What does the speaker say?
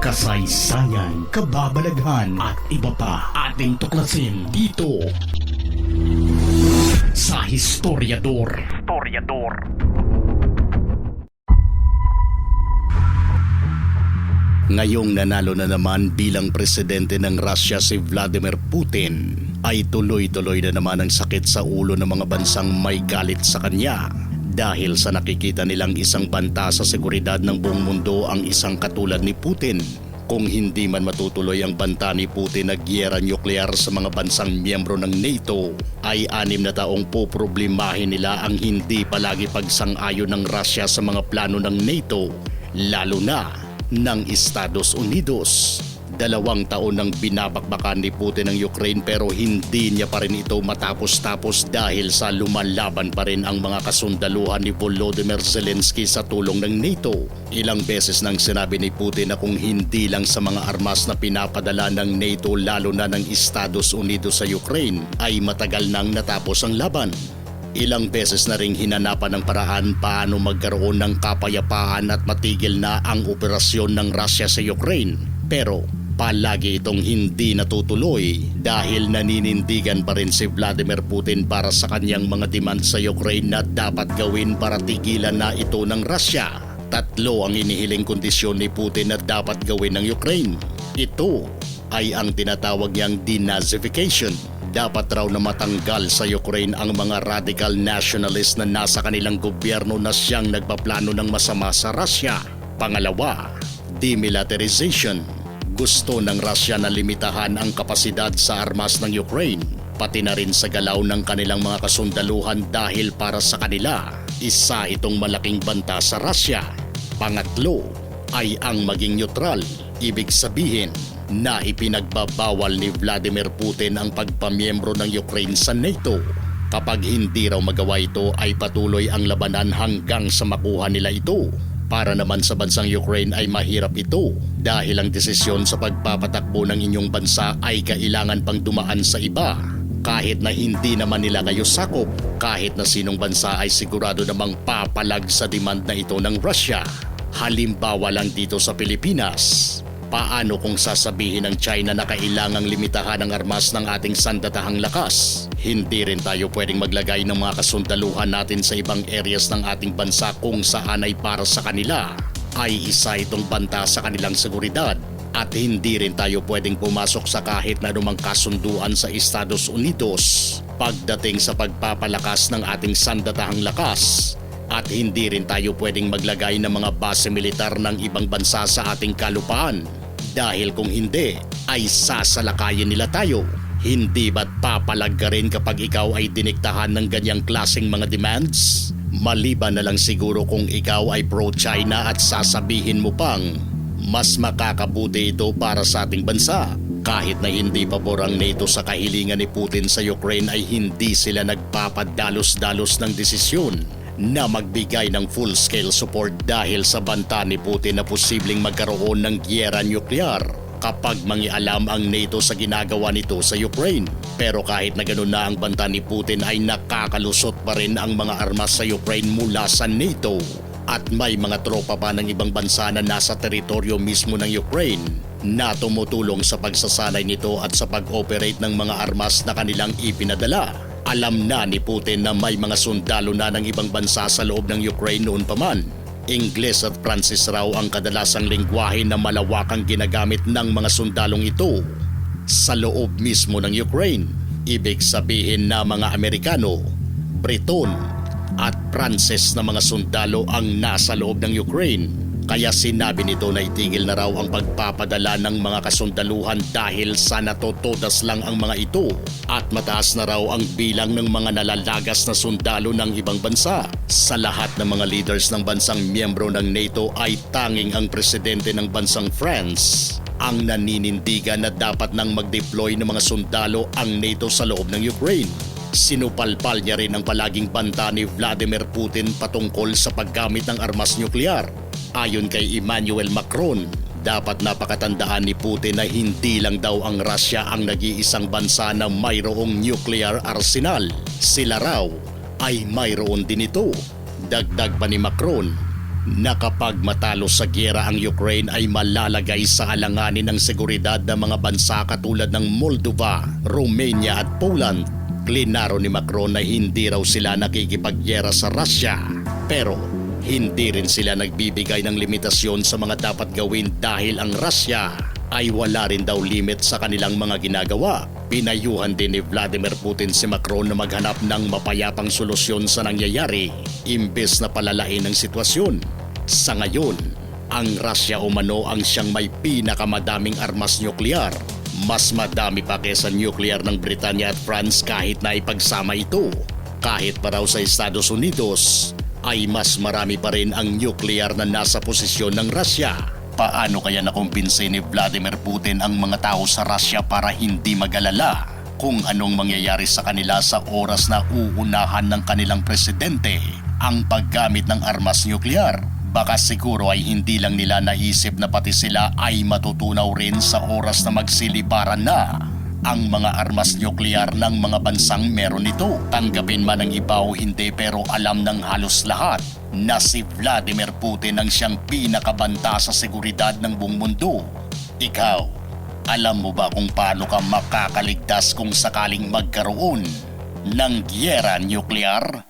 kasaysayan, kababalaghan at iba pa ating tuklasin dito sa Historiador. Historiador. Ngayong nanalo na naman bilang presidente ng Russia si Vladimir Putin, ay tuloy-tuloy na naman ang sakit sa ulo ng mga bansang may galit sa kanya dahil sa nakikita nilang isang banta sa seguridad ng buong mundo ang isang katulad ni Putin. Kung hindi man matutuloy ang banta ni Putin na giyera nuklear sa mga bansang miyembro ng NATO, ay anim na taong poproblemahin nila ang hindi palagi pagsang-ayon ng Russia sa mga plano ng NATO, lalo na ng Estados Unidos. Dalawang taon nang binabakbakan ni Putin ang Ukraine pero hindi niya pa rin ito matapos-tapos dahil sa lumalaban pa rin ang mga kasundaluhan ni Volodymyr Zelensky sa tulong ng NATO. Ilang beses nang sinabi ni Putin na kung hindi lang sa mga armas na pinapadala ng NATO lalo na ng Estados Unidos sa Ukraine ay matagal nang natapos ang laban. Ilang beses na ring hinanapan ng paraan paano magkaroon ng kapayapaan at matigil na ang operasyon ng Russia sa Ukraine. Pero palagi itong hindi natutuloy dahil naninindigan pa rin si Vladimir Putin para sa kanyang mga demand sa Ukraine na dapat gawin para tigilan na ito ng Russia. Tatlo ang inihiling kondisyon ni Putin na dapat gawin ng Ukraine. Ito ay ang tinatawag niyang denazification dapat raw na matanggal sa Ukraine ang mga radical nationalist na nasa kanilang gobyerno na siyang nagpaplano ng masama sa Russia. Pangalawa, demilitarization. Gusto ng Russia na limitahan ang kapasidad sa armas ng Ukraine, pati na rin sa galaw ng kanilang mga kasundaluhan dahil para sa kanila, isa itong malaking banta sa Russia. Pangatlo ay ang maging neutral, ibig sabihin na ipinagbabawal ni Vladimir Putin ang pagpamiyembro ng Ukraine sa NATO. Kapag hindi raw magawa ito ay patuloy ang labanan hanggang sa makuha nila ito. Para naman sa bansang Ukraine ay mahirap ito dahil ang desisyon sa pagpapatakbo ng inyong bansa ay kailangan pang dumaan sa iba. Kahit na hindi naman nila kayo sakop, kahit na sinong bansa ay sigurado namang papalag sa demand na ito ng Russia. Halimbawa lang dito sa Pilipinas, Paano kung sasabihin ng China na kailangang limitahan ang armas ng ating sandatahang lakas? Hindi rin tayo pwedeng maglagay ng mga kasundaluhan natin sa ibang areas ng ating bansa kung saan ay para sa kanila. Ay isa itong banta sa kanilang seguridad at hindi rin tayo pwedeng pumasok sa kahit na anumang kasunduan sa Estados Unidos pagdating sa pagpapalakas ng ating sandatahang lakas at hindi rin tayo pwedeng maglagay ng mga base militar ng ibang bansa sa ating kalupaan dahil kung hindi, ay sasalakayin nila tayo. Hindi ba't papalag ka rin kapag ikaw ay diniktahan ng ganyang klaseng mga demands? Maliban na lang siguro kung ikaw ay pro-China at sasabihin mo pang, mas makakabuti ito para sa ating bansa. Kahit na hindi pabor ang NATO sa kahilingan ni Putin sa Ukraine ay hindi sila nagpapadalos-dalos ng desisyon na magbigay ng full-scale support dahil sa banta ni Putin na posibleng magkaroon ng gyera nuklear kapag mangialam ang NATO sa ginagawa nito sa Ukraine. Pero kahit na ganoon na ang banta ni Putin ay nakakalusot pa rin ang mga armas sa Ukraine mula sa NATO. At may mga tropa pa ng ibang bansa na nasa teritoryo mismo ng Ukraine na tumutulong sa pagsasanay nito at sa pag-operate ng mga armas na kanilang ipinadala. Alam na ni Putin na may mga sundalo na ng ibang bansa sa loob ng Ukraine noon pa man. Ingles at Pransis raw ang kadalasang lingwahe na malawakang ginagamit ng mga sundalong ito sa loob mismo ng Ukraine. Ibig sabihin na mga Amerikano, Briton at Pranses na mga sundalo ang nasa loob ng Ukraine kaya sinabi nito na itigil na raw ang pagpapadala ng mga kasundaluhan dahil sa natotodas lang ang mga ito at mataas na raw ang bilang ng mga nalalagas na sundalo ng ibang bansa. Sa lahat ng mga leaders ng bansang miyembro ng NATO ay tanging ang presidente ng bansang France ang naninindigan na dapat nang mag-deploy ng mga sundalo ang NATO sa loob ng Ukraine. Sinupalpal niya rin ang palaging banta ni Vladimir Putin patungkol sa paggamit ng armas nuklear Ayon kay Emmanuel Macron, dapat napakatandaan ni Putin na hindi lang daw ang Russia ang nag-iisang bansa na mayroong nuclear arsenal. Sila raw ay mayroon din ito. Dagdag pa ni Macron, na kapag matalo sa gyera ang Ukraine ay malalagay sa alanganin ng seguridad ng mga bansa katulad ng Moldova, Romania at Poland. Klinaro ni Macron na hindi raw sila nakikipagyera sa Russia. Pero hindi rin sila nagbibigay ng limitasyon sa mga dapat gawin dahil ang Russia ay wala rin daw limit sa kanilang mga ginagawa. Pinayuhan din ni Vladimir Putin si Macron na maghanap ng mapayapang solusyon sa nangyayari imbes na palalain ang sitwasyon. Sa ngayon, ang Russia umano ang siyang may pinakamadaming armas nuklear. Mas madami pa kesa nuclear ng Britanya at France kahit na ipagsama ito. Kahit pa raw sa Estados Unidos, ay mas marami pa rin ang nuclear na nasa posisyon ng Russia. Paano kaya nakumbinsi ni Vladimir Putin ang mga tao sa Russia para hindi mag-alala kung anong mangyayari sa kanila sa oras na uunahan ng kanilang presidente ang paggamit ng armas nuklear? Baka siguro ay hindi lang nila naisip na pati sila ay matutunaw rin sa oras na magsiliparan na ang mga armas nuklear ng mga bansang meron ito. Tanggapin man ng iba o hindi pero alam ng halos lahat na si Vladimir Putin ang siyang pinakabanta sa seguridad ng buong mundo. Ikaw, alam mo ba kung paano ka makakaligtas kung sakaling magkaroon ng gyera nuklear?